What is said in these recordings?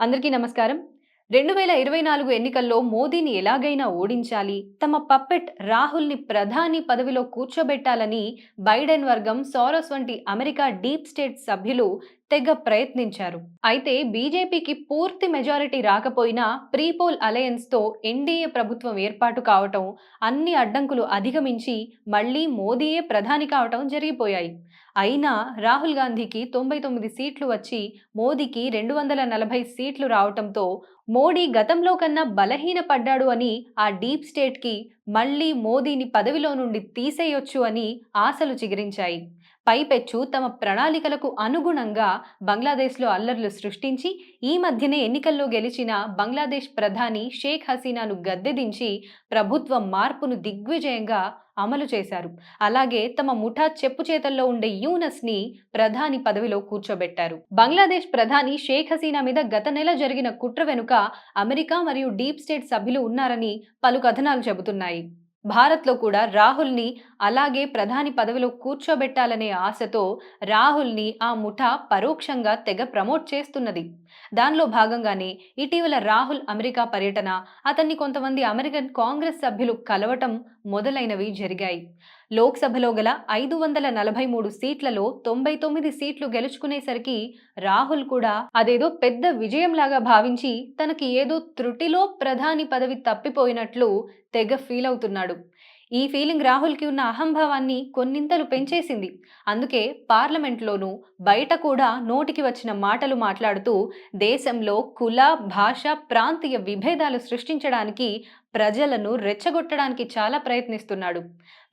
అందరికీ నమస్కారం. రెండు వేల ఇరవై నాలుగు ఎన్నికల్లో మోదీని ఎలాగైనా ఓడించాలి తమ పప్పెట్ రాహుల్ని ప్రధాని పదవిలో కూర్చోబెట్టాలని బైడెన్ వర్గం సోరస్ వంటి అమెరికా డీప్ స్టేట్ సభ్యులు తెగ ప్రయత్నించారు. అయితే బీజేపీకి పూర్తి మెజారిటీ రాకపోయినా ప్రీపోల్ అలయన్స్తో ఎన్డీఏ ప్రభుత్వం ఏర్పాటు కావటం అన్ని అడ్డంకులు అధిగమించి మళ్ళీ మోదీయే ప్రధాని కావటం జరిగిపోయాయి. అయినా రాహుల్ గాంధీకి తొంభై తొమ్మిది సీట్లు వచ్చి మోదీకి రెండు వందల నలభై సీట్లు రావటంతో మోడీ గతంలో కన్నా బలహీనపడ్డాడు అని ఆ డీప్ స్టేట్కి మళ్ళీ మోదీని పదవిలో నుండి తీసేయొచ్చు అని ఆశలు చిగురించాయి. పైపెచ్చు తమ ప్రణాళికలకు అనుగుణంగా బంగ్లాదేశ్లో అల్లర్లు సృష్టించి ఈ మధ్యనే ఎన్నికల్లో గెలిచిన బంగ్లాదేశ్ ప్రధాని షేక్ హసీనాను గద్దెదించి ప్రభుత్వ మార్పును దిగ్విజయంగా అమలు చేశారు. అలాగే తమ ముఠా చెప్పు చేతల్లో ఉండే యూనస్ని ప్రధాని పదవిలో కూర్చోబెట్టారు. బంగ్లాదేశ్ ప్రధాని షేక్ హసీనా మీద గత నెల జరిగిన కుట్ర వెనుక అమెరికా మరియు డీప్ స్టేట్ సభ్యులు ఉన్నారని పలు కథనాలు చెబుతున్నాయి. భారత్లో కూడా రాహుల్ని అలాగే ప్రధాని పదవిలో కూర్చోబెట్టాలనే ఆశతో రాహుల్ని ఆ ముఠా పరోక్షంగా తెగ ప్రమోట్ చేస్తున్నది. దానిలో భాగంగానే ఇటీవల రాహుల్ అమెరికా పర్యటన అతన్ని కొంతమంది అమెరికన్ కాంగ్రెస్ సభ్యులు కలవటం మొదలైనవి జరిగాయి. లోక్సభలో గల ఐదు వందల నలభై మూడు సీట్లలో తొంభై తొమ్మిది సీట్లు గెలుచుకునేసరికి రాహుల్ కూడా అదేదో పెద్ద విజయంలాగా భావించి తనకి ఏదో త్రుటిలో ప్రధాని పదవి తప్పిపోయినట్లు తెగ ఫీల్ అవుతున్నాడు. ఈ ఫీలింగ్ రాహుల్కి ఉన్న అహంభావాన్ని కొన్నింతలు పెంచేసింది. అందుకే పార్లమెంట్లోనూ బయట కూడా నోటికి వచ్చిన మాటలు మాట్లాడుతూ దేశంలో కుల భాష ప్రాంతీయ విభేదాలు సృష్టించడానికి ప్రజలను రెచ్చగొట్టడానికి చాలా ప్రయత్నిస్తున్నాడు.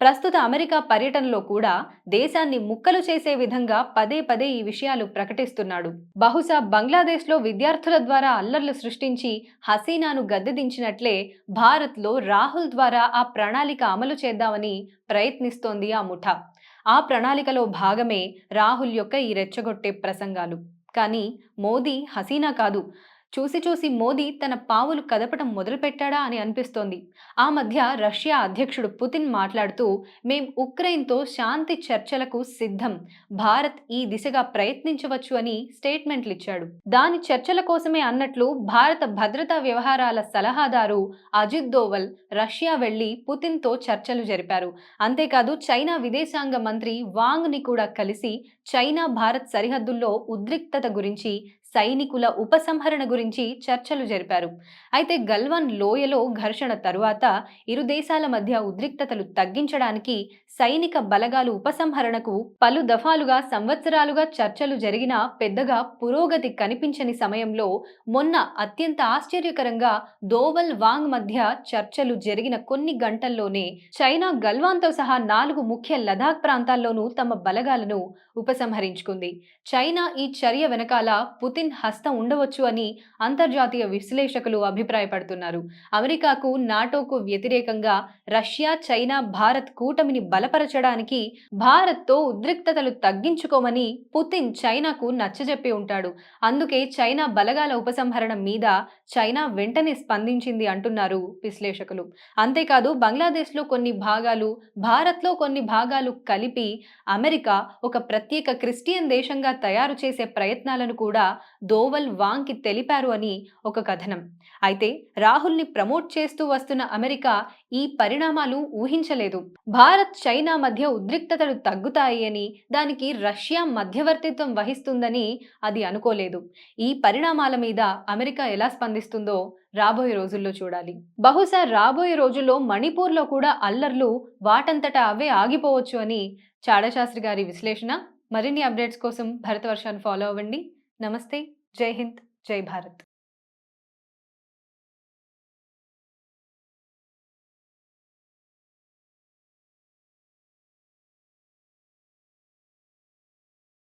ప్రస్తుత అమెరికా పర్యటనలో కూడా దేశాన్ని ముక్కలు చేసే విధంగా పదే పదే ఈ విషయాలు ప్రకటిస్తున్నాడు. బహుశా బంగ్లాదేశ్లో విద్యార్థుల ద్వారా అల్లర్లు సృష్టించి హసీనాను గద్దెదించినట్లే భారత్లో రాహుల్ ద్వారా ఆ ప్రణాళిక అమలు చేద్దామని ప్రయత్నిస్తోంది ఆ ముఠా. ఆ ప్రణాళికలో భాగమే రాహుల్ యొక్క ఈ రెచ్చగొట్టే ప్రసంగాలు. కానీ మోదీ హసీనా కాదు. చూసి చూసి మోదీ తన పావులు కదపటం మొదలుపెట్టాడా అని అనిపిస్తోంది. ఆ మధ్య రష్యా అధ్యక్షుడు పుతిన్ మాట్లాడుతూ మేం ఉక్రెయిన్తో శాంతి చర్చలకు సిద్ధం. భారత్ ఈ దిశగా ప్రయత్నించవచ్చు అని స్టేట్మెంట్లు ఇచ్చాడు దాని చర్చల కోసమే అన్నట్లు భారత భద్రతా వ్యవహారాల సలహాదారు అజిత్ దోవల్ రష్యా వెళ్ళి పుతిన్తో చర్చలు జరిపారు. అంతేకాదు చైనా విదేశాంగ మంత్రి వాంగ్ని కూడా కలిసి చైనా భారత్ సరిహద్దుల్లో ఉద్రిక్తత గురించి సైనికుల ఉపసంహరణ గురించి చర్చలు జరిపారు. అయితే గల్వాన్ లోయలో ఘర్షణ తరువాత ఇరు దేశాల మధ్య ఉద్రిక్తతలు తగ్గించడానికి సైనిక బలగాలు ఉపసంహరణకు పలు దఫాలుగా సంవత్సరాలుగా చర్చలు జరిగినా పెద్దగా పురోగతి కనిపించని సమయంలో మొన్న అత్యంత ఆశ్చర్యకరంగా దోవల్ వాంగ్ మధ్య చర్చలు జరిగిన కొన్ని గంటల్లోనే చైనా గల్వాన్తో సహా నాలుగు ముఖ్య లదాఖ్ ప్రాంతాల్లోనూ తమ బలగాలను ఉపసంహరించుకుంది. చైనా ఈ చర్య వెనకాల పుతిన్ హస్తం ఉండవచ్చు అని అంతర్జాతీయ విశ్లేషకులు అభిప్రాయపడుతున్నారు. అమెరికాకు నాటోకు వ్యతిరేకంగా రష్యా చైనా భారత్ కూటమిని బలపరచడానికి భారత్తో ఉద్రిక్తతలు తగ్గించుకోమని పుతిన్ చైనాకు నచ్చజెప్పి ఉంటాడు. అందుకే చైనా బలగాల ఉపసంహరణ మీద చైనా వెంటనే స్పందించింది అంటున్నారు విశ్లేషకులు. అంతేకాదు బంగ్లాదేశ్లో కొన్ని భాగాలు భారత్లో కొన్ని భాగాలు కలిపి అమెరికా ఒక ప్రత్యేక క్రిస్టియన్ దేశంగా తయారు చేసే ప్రయత్నాలను కూడా దోవల్ వాంగ్కి తెలిపారు అని ఒక కథనం. అయితే రాహుల్ని ప్రమోట్ చేస్తూ వస్తున్న అమెరికా ఈ పరిణామాలు ఊహించలేదు. భారత్ చైనా మధ్య ఉద్రిక్తతలు తగ్గుతాయి అని దానికి రష్యా మధ్యవర్తిత్వం వహిస్తుందని అది అనుకోలేదు. ఈ పరిణామాల మీద అమెరికా ఎలా స్పందిస్తుందో రాబోయే రోజుల్లో చూడాలి. బహుశా రాబోయే రోజుల్లో మణిపూర్లో కూడా అల్లర్లు వాటంతటా అవే ఆగిపోవచ్చు అని చాడశాస్త్రి గారి విశ్లేషణ. మరిన్ని అప్డేట్స్ కోసం భరతవర్షాన్ని ఫాలో అవ్వండి. నమస్తే జై హింద్ జై భారత్